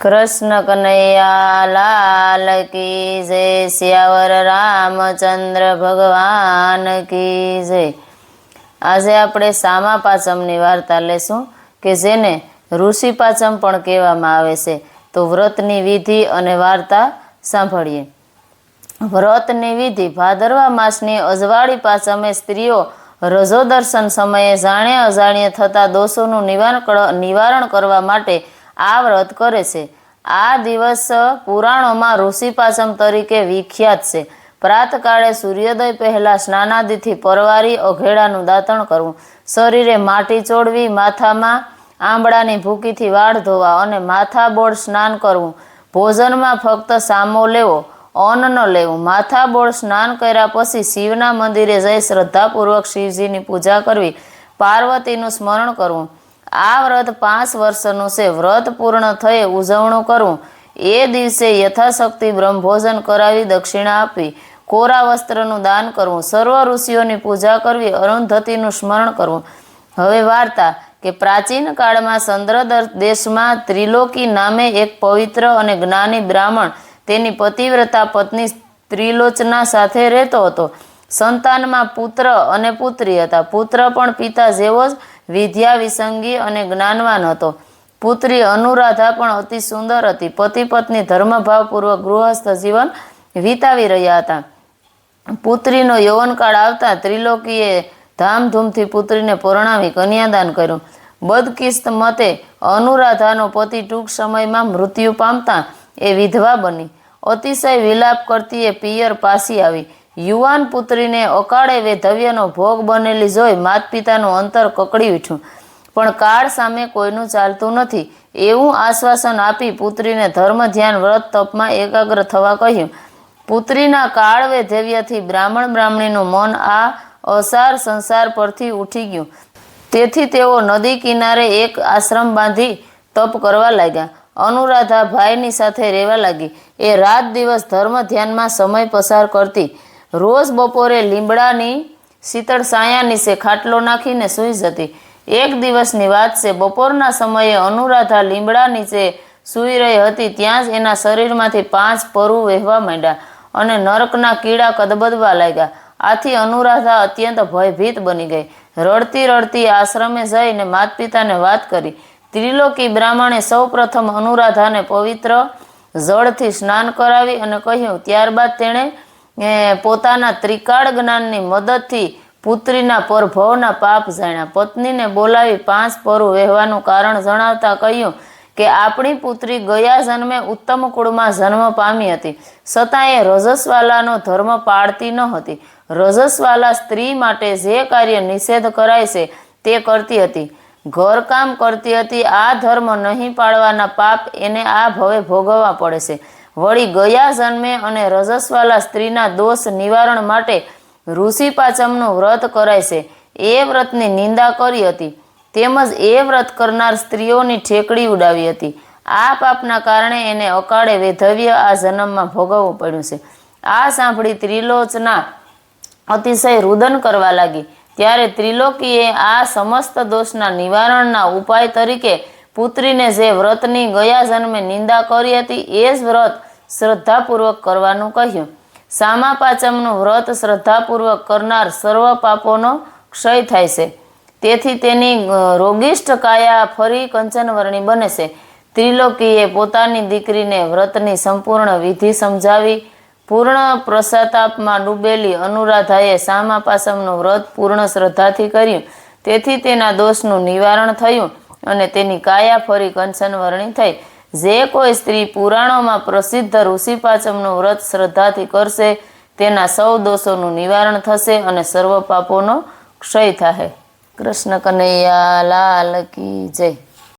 કૃષ્ણ કનૈયા લાલ કી જય સિયાવર રામચંદ્ર ભગવાન કી જય. આજે આપણે સામા પાચમની વાર્તા લેશું કે જેને ઋષિ પાચમ પણ કહેવામાં આવે છે. તો વ્રતની વિધિ અને વાર્તા સાંભળીએ. વ્રતની વિધિ ભાદરવા માસની અજવાળી પાચમે સ્ત્રીઓ રજો દર્શન સમયે જાણે અજાણ્યે થતા દોષોનું નિવારણ નિવારણ કરવા માટે આ વ્રત કરે છે. આ દિવસ પુરાણોમાં ઋષિપાસમ તરીકે વિખ્યાત છે. પ્રાતકાળે સૂર્યોદય પહેલાં સ્નાનાદિથી પરવારી અઘેડાનું દાંતણ કરવું. શરીરે માટી ચોડવી, માથામાં આંબળાની ભૂકીથી વાળ ધોવા અને માથાબોળ સ્નાન કરવું. ભોજનમાં ફક્ત સામો લેવો, અન્ન ન લેવું. માથાબોળ સ્નાન કર્યા પછી શિવના મંદિરે જઈ શ્રદ્ધાપૂર્વક શિવજીની પૂજા કરવી. પાર્વતીનું સ્મરણ કરવું. આ વ્રત પાંચ વર્ષનું છે. વ્રત પૂર્ણ થયે ઉજવણું કરવું એ દિવસે યથાશક્તિ બ્રહ્મભોજન કરાવી દક્ષિણા આપવી કોરા વસ્ત્રનું દાન કરવું સર્વ ઋષિઓની પૂજા કરવી, અરુંધતીનું સ્મરણ કરવું હવે વાર્તા કે પ્રાચીન કાળમાં ચંદ્ર દેશમાં ત્રિલોકી નામે એક પવિત્ર અને જ્ઞાની બ્રાહ્મણ તેની પતિવ્રતા પત્ની ત્રિલોચના સાથે રહેતો હતો. સંતાનમાં પુત્ર અને પુત્રી હતા. પુત્ર પણ પિતા જેવો જ વિદ્યા વિસંગી અને જ્ઞાનવાન હતો. પુત્રી અનુરાધા પણ અતિ સુંદર હતી. પતિ પત્ની ધર્મભાવપૂર્વક ગૃહસ્થ જીવન વિતાવી રહ્યા હતા. પુત્રીનો યૌવનકાળ આવતા ત્રિલોકીએ ધામધૂમથી પુત્રીને પરણાવી કન્યાદાન કર્યું. બદકિસ્ત મતે અનુરાધાનો પતિ ટૂંક સમયમાં મૃત્યુ પામતા એ વિધવા બની. અતિશય વિલાપ કરતી એ પિયર પાસી આવી. યુવાન પુત્રીને અકાળે વેધવ્યનો ભોગ બનેલી જોઈ માત પિતાનું અંતર કકડી ઉઠ્યું. પણ કાળ સામે કોઈનું ચાલતું નથી. એવું આશ્વાસન આપી પુત્રીને ધર્મ ધ્યાન વ્રત તપમાં એકાગ્ર થવા કહ્યું. પુત્રીના કાળ વૈધવ્યથી બ્રાહ્મણ બ્રાહ્મણીનું મન આ અસાર સંસાર પરથી ઉઠી ગયું. તેથી તેઓ નદી કિનારે એક આશ્રમ બાંધી તપ કરવા લાગ્યા. અનુરાધા ભાઈની સાથે રહેવા લાગી. એ રાત દિવસ ધર્મ ધ્યાનમાં સમય પસાર કરતી. રોજ બપોરે લીમડાની શીતળ સાયા નીચે ખાટલો નાખીને સૂઈ જતી. એક દિવસની વાત છે, બપોરના સમયે અનુરાધા લીમડા નીચે સૂઈ રહી હતી, ત્યાં જ એના શરીરમાંથી પાંચ પરુ વહેવા માંડ્યા અને નરકના કીડા કદબદવા લાગ્યા. આથી અનુરાધા અત્યંત ભયભીત બની ગઈ. રડતી રડતી આશ્રમે જઈને માત પિતાને વાત કરી. ત્રિલોકી બ્રાહ્મણે સૌપ્રથમ અનુરાધાને પવિત્ર જળથી સ્નાન કરાવી અને કહ્યું, ત્યારબાદ તેણે પોતાના ત્રિકાળ જ્ઞાનની મદદથી પુત્રીના પરભવના પાપ જાણ્યા. પત્નીને બોલાવી પાંચ પરુ વહેવાનું કારણ જણાવતા કહ્યું કે આપણી પુત્રી ગયા જન્મે ઉત્તમ કુળમાં જન્મ પામી હતી. છતાં એ રજસવાલાનો ધર્મ પાળતી ન હતી. રજસવાલા સ્ત્રી માટે જે કાર્ય નિષેધ કરાય છે તે કરતી હતી. ઘરકામ કરતી હતી. આ ધર્મ નહીં પાળવાના પાપ એને આ ભવે ભોગવવા પડે છે. વળી ગયા જન્મે અને રજસ્વાલા સ્ત્રીના દોષ નિવારણ માટે ઋષિ પાચમનું વ્રત કરાય છે. એ વ્રતની નિંદા કરી હતી. તેમજ એ વ્રત કરનાર સ્ત્રીઓની ઠેકડી ઉડાવી હતી. આ પાપના કારણે એને અકાળે વેધવ્ય આ જન્મમાં ભોગવવું પડ્યું છે. આ સાંભળી ત્રિલોચના અતિશય રુદન કરવા લાગી. ત્યારે ત્રિલોકીએ આ સમસ્ત દોષના નિવારણના ઉપાય તરીકે પુત્રીને જે વ્રતની ગયા જન્મે નિંદા કરી હતી, એ જ વ્રત શ્રદ્ધાપૂર્વક કરવાનું કહ્યું. સામા પાચમનું વ્રત શ્રદ્ધાપૂર્વક કરનાર સર્વ પાપોનો ક્ષય થાય છે. તેથી તેની રોગિષ્ઠ કાયા ફરી કંચનવર્ણી બને છે. ત્રિલોકીએ પોતાની દીકરીને વ્રતની સંપૂર્ણ વિધિ સમજાવી, પૂર્ણ પ્રસાતાપમાં ડૂબેલી અનુરાધાએ સામા પાસમનું વ્રત પૂર્ણ શ્રદ્ધાથી કર્યું. તેથી તેના દોષનું નિવારણ થયું. અને તેની કાયા ફરી કંચનવર્ણી થઈ. જે કોઈ સ્ત્રી પુરાણોમાં પ્રસિદ્ધ ઋષિ પાચમનું વ્રત શ્રદ્ધાથી કરશે, તેના સૌ દોષોનું નિવારણ થશે અને સર્વ પાપોનો ક્ષય થાય કૃષ્ણ કનૈયા, લાલ કી જય.